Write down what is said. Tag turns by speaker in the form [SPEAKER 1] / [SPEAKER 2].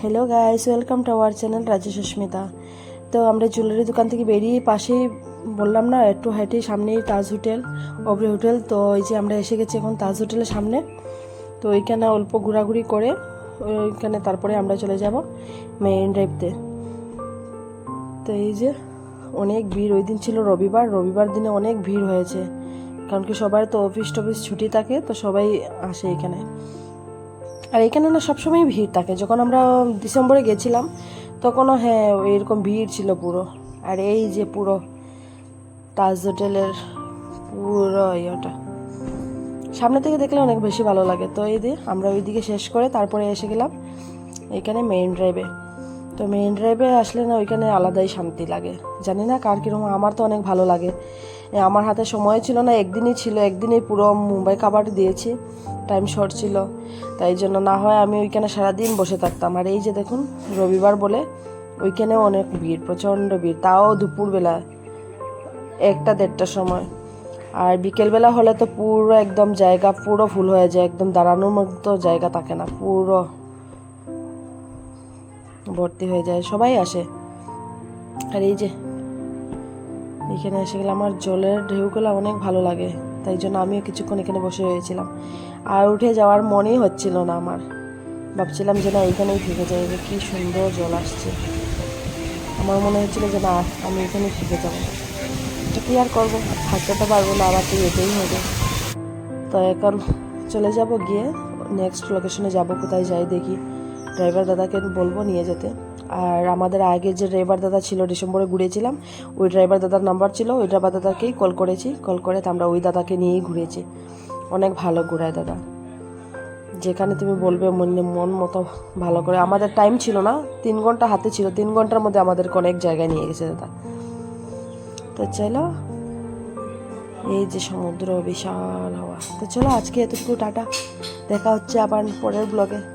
[SPEAKER 1] Hello guys welcome to our channel Raju Susmita তো আমরা jewellery দোকান থেকে বেরিয়ে পাশেই বললাম না, একটু হেঁটে সামনেই তাজ হোটেল অবরি হোটেল। তো এই যে আমরা এসে গেছি এখন তাজ হোটেলের সামনে। তো ওইখানে অল্প ঘোরাঘুরি করে ওইখানে তারপরে আমরা চলে যাব মেইন ড্রাইভতে তো। এই যে অনেক ভিড়, ওই দিন ছিল রবিবার। রবিবার দিনে অনেক ভিড় হয়েছে। কারণ কি সবার তো অফিস টফিস ছুটি থাকে, তো সবাই আসে এখানে। আর এখানে না সবসময় ভিড় থাকে। যখন আমরা ডিসেম্বরে গেছিলাম, তখনও হ্যাঁ এরকম ভিড় ছিল পুরো। আর এই যে পুরো তাজ হোটেলের পুরো ইয়েটা। সামনে থেকে দেখলে অনেক বেশি ভালো লাগে। তো এই দিয়ে আমরা ওইদিকে শেষ করে তারপরে এসে গেলাম এখানে মেইন ড্রাইভে তো মেইন ড্রাইভে আসলে না ওইখানে আলাদাই শান্তি লাগে। জানি না কার কীরকম, আমার তো অনেক ভালো লাগে। আমার হাতে সময় ছিল না, একদিনই ছিল, একদিনই পুরো মুম্বাই কাবার দিয়েছি। টাইম শর্ট ছিল। তাই জন্য না হয় আমি ওইখানে সারাদিন বসে থাকতাম। আর এই যে দেখুন, রবিবার বলে ওইখানেও অনেক ভিড়, প্রচণ্ড ভিড়। তাও দুপুরবেলা একটা দেড়টার সময়। আর বিকেলবেলা হলে তো পুরো একদম জায়গা পুরো ফুল হয়ে যায়, একদম দাঁড়ানোর মতো জায়গা থাকে না, পুরো ভর্তি হয়ে যায়, সবাই আসে। আর এই যে, এখানে এসে গেলে আমার জলের ঢেউগুলো অনেক ভালো লাগে। তাই জন্য আমিও কিছুক্ষণ এখানে বসে রয়েছিলাম। আর উঠে যাওয়ার মনেই হচ্ছিল না আমার। ভাবছিলাম যে না এখানেই থেকে যাই, যে কী সুন্দর জল আসছে। আমার মনে হচ্ছিল যে না, আমি এখানেই থেকে যাব। এটা কি আর করব? থাকতে তো পারব না আবার তো যেতেই হবে। তো এখন চলে যাব গিয়ে নেক্সট লোকেশনে যাব, কোথায় যাই দেখি। ড্রাইভার দাদাকে বলব নিয়ে যেতে। আর আমাদের আগে যে ড্রাইভার দাদা ছিল, ডিসেম্বরে ঘুরেছিলাম, ওই ড্রাইভার দাদার নাম্বার ছিল। ওই ড্রাইভার দাদাকেই কল করেছি। কল করে আমরা ওই দাদাকে নিয়েই ঘুরেছি। অনেক ভালো ঘুরায় দাদা। যেখানে তুমি বলবে মনে, মন মতো ভালো করে। আমাদের টাইম ছিল না, তিন ঘণ্টা হাতে ছিল। তিন ঘণ্টার মধ্যে আমাদেরকে অনেক জায়গায় নিয়ে গেছে দাদা। তো চলো, এই যে সমুদ্র, বিশাল হাওয়া। তো চলো আজকে এতটুকু, টাটা। দেখা হচ্ছে আবার পরের ব্লগে